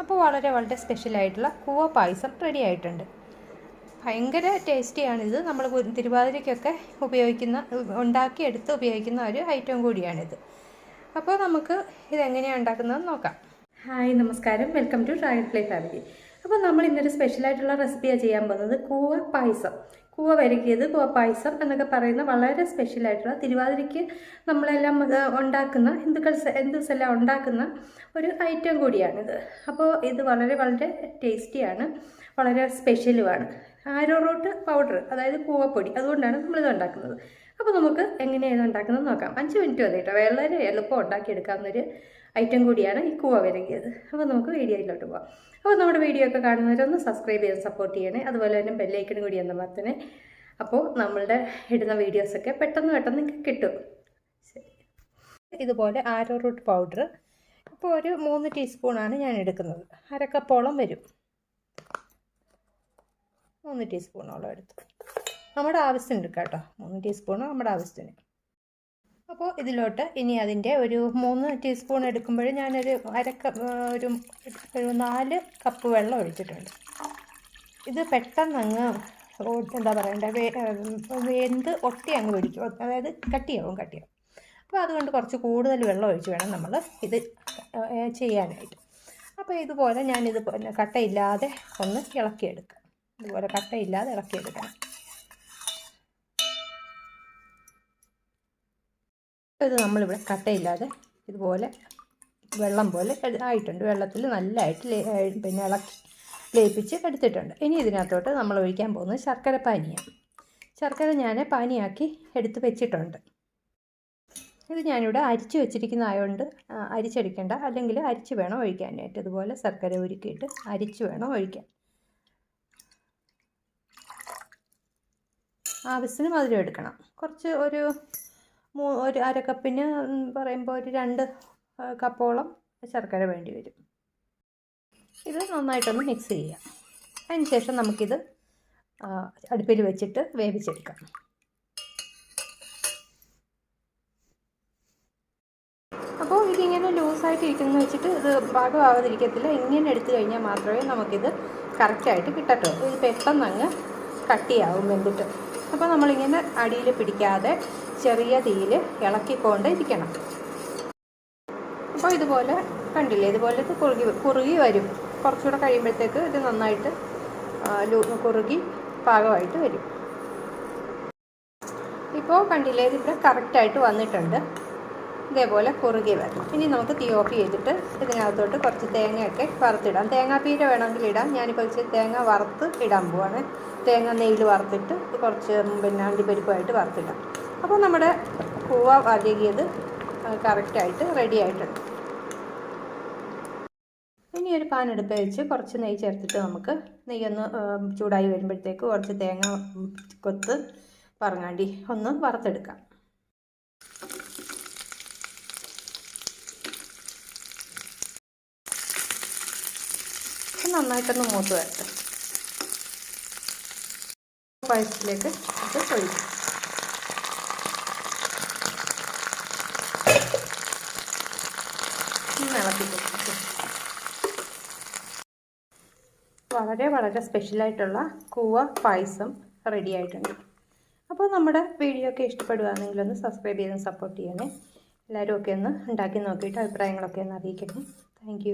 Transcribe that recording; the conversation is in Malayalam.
അപ്പോൾ വളരെ വളരെ സ്പെഷ്യലായിട്ടുള്ള കൂവ പായസം റെഡി ആയിട്ടുണ്ട്. ഭയങ്കര ടേസ്റ്റിയാണിത് നമ്മൾ തിരുവാതിരയ്ക്കൊക്കെ ഉപയോഗിക്കുന്ന ഉണ്ടാക്കിയെടുത്ത് ഉപയോഗിക്കുന്ന ഒരു ഐറ്റം കൂടിയാണിത്. അപ്പോൾ നമുക്ക് ഇതെങ്ങനെയാണ് ഉണ്ടാക്കുന്നതെന്ന് നോക്കാം. ഹായ് നമസ്കാരം. Welcome to dragonfly family അപ്പോൾ നമ്മൾ ഇന്നൊരു സ്പെഷ്യലായിട്ടുള്ള റെസിപ്പിയാണ് ചെയ്യാൻ പോകുന്നത്. കൂവ പായസം. കൂവ വരകിയത് കൂവ പായസം എന്നൊക്കെ പറയുന്ന വളരെ സ്പെഷ്യലായിട്ടുള്ള തിരുവാതിരയ്ക്ക് നമ്മളെല്ലാം ഉണ്ടാക്കുന്ന ഹിന്ദുക്കൾ ഹിന്ദുസ് എല്ലാം ഉണ്ടാക്കുന്ന ഒരു ഐറ്റം കൂടിയാണിത്. അപ്പോൾ ഇത് വളരെ വളരെ ടേസ്റ്റിയാണ് വളരെ സ്പെഷ്യലുമാണ് ആരോ റൂട്ട് പൗഡർ അതായത് കൂവപ്പൊടി. അതുകൊണ്ടാണ് നമ്മളിത് ഉണ്ടാക്കുന്നത്. അപ്പോൾ നമുക്ക് എങ്ങനെയാണ് ഉണ്ടാക്കുന്നത് നോക്കാം. അഞ്ച് മിനിറ്റ് മതി കേട്ടോ. വളരെ എളുപ്പം ഉണ്ടാക്കിയെടുക്കാവുന്നൊരു ഐറ്റം കൂടിയാണ് ഈ കൂവ വരങ്ങിയത് അപ്പോൾ നമുക്ക് വീഡിയോയിലോട്ട് പോവാം. അപ്പോൾ നമ്മുടെ വീഡിയോ ഒക്കെ കാണുന്നവരൊന്ന് സബ്സ്ക്രൈബ് ചെയ്യാൻ സപ്പോർട്ട് ചെയ്യണേ. അതുപോലെ തന്നെ ബെല്ലൈക്കനും കൂടി എന്ന മത്തനെ അപ്പോൾ നമ്മളുടെ ഇടുന്ന വീഡിയോസൊക്കെ പെട്ടെന്ന് പെട്ടെന്ന് നിങ്ങൾക്ക് കിട്ടും. ഇതുപോലെ ആരോ റൂട്ട് പൗഡർ ഇപ്പോൾ ഒരു മൂന്ന് ടീസ്പൂണാണ് ഞാൻ എടുക്കുന്നത്. അരക്കപ്പോളം വരും. മൂന്ന് ടീസ്പൂണോളം എടുത്തു. നമ്മുടെ ആവശ്യത്തിന് എടുക്കാം കേട്ടോ. മൂന്ന് ടീസ്പൂണ് നമ്മുടെ ആവശ്യത്തിന്. അപ്പോൾ ഇതിലോട്ട് ഇനി അതിന്റെ ഒരു മൂന്ന് ടീസ്പൂൺ എടുക്കുമ്പോൾ ഞാനൊരു അരക്ക ഒരു ഒരു നാല് കപ്പ് വെള്ളം ഒഴിച്ചിട്ടുണ്ട്. ഇത് പെട്ടെന്ന് അങ്ങ് എന്താ പറയണ്ടേ വെന്ത് ഒട്ടി അങ്ങ് പിടിക്കും. അതായത് കട്ടിയാവും കട്ടിയാവും. അപ്പോൾ അതുകൊണ്ട് കുറച്ച് കൂടുതൽ വെള്ളം ഒഴിച്ച് വേണം നമ്മൾ ഇത് ചെയ്യാനായിട്ട്. അപ്പോൾ ഇതുപോലെ ഞാനിത് കട്ടയില്ലാതെ ഒന്ന് ഇളക്കിയെടുക്കാം. ഇതുപോലെ കട്ടയില്ലാതെ ഇളക്കിയെടുക്കണം. ഇത് നമ്മളിവിടെ കട്ടയില്ലാതെ ഇതുപോലെ വെള്ളം പോലെ ആയിട്ടുണ്ട്. വെള്ളത്തിൽ നല്ലതായിട്ട് പിന്നെ ഇളക്കി ലയിപ്പിച്ച് എടുത്തിട്ടുണ്ട് ഇനി ഇതിനകത്തോട്ട് നമ്മൾ ഒഴിക്കാൻ പോകുന്നത് ശർക്കര പാനിയാണ്. ശർക്കര ഞാൻ പാനിയാക്കി എടുത്ത് വെച്ചിട്ടുണ്ട്. ഇത് ഞാനിവിടെ അരിച്ച് വെച്ചിരിക്കുന്ന ആയതുകൊണ്ട് അരിച്ചെടുക്കേണ്ട. അല്ലെങ്കിൽ അരിച്ച് വേണം ഒഴിക്കാനായിട്ട്. ഇതുപോലെ ശർക്കര ഉരുക്കിയിട്ട് അരിച്ച് വേണം ഒഴിക്കാൻ. ആവശ്യത്തിന് മധുരം എടുക്കണം. കുറച്ച് ഒരു ഒരു അര കപ്പിന് പറയുമ്പോൾ ഒരു രണ്ട് കപ്പോളം ശർക്കര വേണ്ടി വരും. ഇത് നന്നായിട്ടൊന്ന് മിക്സ് ചെയ്യാം. അതിന് ശേഷം നമുക്കിത് അടുപ്പിൽ വെച്ചിട്ട് വേവിച്ചെടുക്കാം. അപ്പോൾ ഇതിങ്ങനെ ലൂസായിട്ട് ഇരിക്കുന്നു വെച്ചിട്ട് ഇത് പാകമാവാതിരിക്കത്തില്ല. ഇങ്ങനെ എടുത്തു കഴിഞ്ഞാൽ മാത്രമേ നമുക്കിത് കറക്റ്റായിട്ട് കിട്ടത്തുള്ളൂ. ഇത് പെട്ടെന്ന് അങ്ങ് കട്ടിയാവും വെന്തിട്ട്. അപ്പോൾ നമ്മളിങ്ങനെ അടിയിൽ പിടിക്കാതെ ചെറിയ തീയിൽ ഇളക്കിക്കൊണ്ട് ഇരിക്കണം അപ്പോൾ ഇതുപോലെ കണ്ടില്ലേ ഇതുപോലെ ഇത് കുറുകി കുറുകി വരും. കുറച്ചുകൂടെ കഴിയുമ്പോഴത്തേക്ക് ഇത് നന്നായിട്ട് കുറുകി പാകമായിട്ട് വരും. ഇപ്പോൾ കണ്ടില്ലേ ഇതിവിടെ കറക്റ്റായിട്ട് വന്നിട്ടുണ്ട്. ഇതേപോലെ കുറുകി വരണം. ഇനി നമുക്ക് തീ ഓഫ് ചെയ്തിട്ട് ഇതിനകത്തോട്ട് കുറച്ച് തേങ്ങയൊക്കെ വറുത്തിടാം. തേങ്ങാപ്പീര വേണമെങ്കിൽ ഇടാം. ഞാനിപ്പോൾ ഇച്ചിരി തേങ്ങ വറുത്ത് ഇടാൻ പോവാണ്. തേങ്ങ നെയ്യിൽ വറുത്തിട്ട് കുറച്ച് പിന്നെ അണ്ടിപ്പരിപ്പായിട്ട് വറുത്തിടാം. അപ്പോൾ നമ്മുടെ കൂവ വരകിയത് കറക്റ്റായിട്ട് റെഡി ആയിട്ടുണ്ട്. ഇനി ഒരു പാൻ എടുത്ത് വെച്ച് കുറച്ച് നെയ്യ് ചേർത്തിട്ട് നമുക്ക് നെയ്യൊന്ന് ചൂടായി വരുമ്പോഴത്തേക്ക് കുറച്ച് തേങ്ങ കൊത്ത് പറങ്ങാണ്ടി ഒന്ന് വറുത്തെടുക്കാം. നന്നായിട്ടൊന്ന് മൂത്ത് വരട്ടെ. പായസത്തിലേക്ക് ഇത് ഒഴിക്കും. ഇളക്കി വളരെ വളരെ സ്പെഷ്യലായിട്ടുള്ള കൂവ പായസം റെഡി ആയിട്ടുണ്ട്. അപ്പോൾ നമ്മുടെ വീഡിയോ ഒക്കെ ഇഷ്ടപ്പെടുകയാണെങ്കിൽ ഒന്ന് സബ്സ്ക്രൈബ് ചെയ്ത് സപ്പോർട്ട് ചെയ്യണേ. എല്ലാവരും ഒക്കെ ഒന്ന് ഉണ്ടാക്കി നോക്കിയിട്ട് അഭിപ്രായങ്ങളൊക്കെ ഒന്ന് അറിയിക്കണേ. താങ്ക്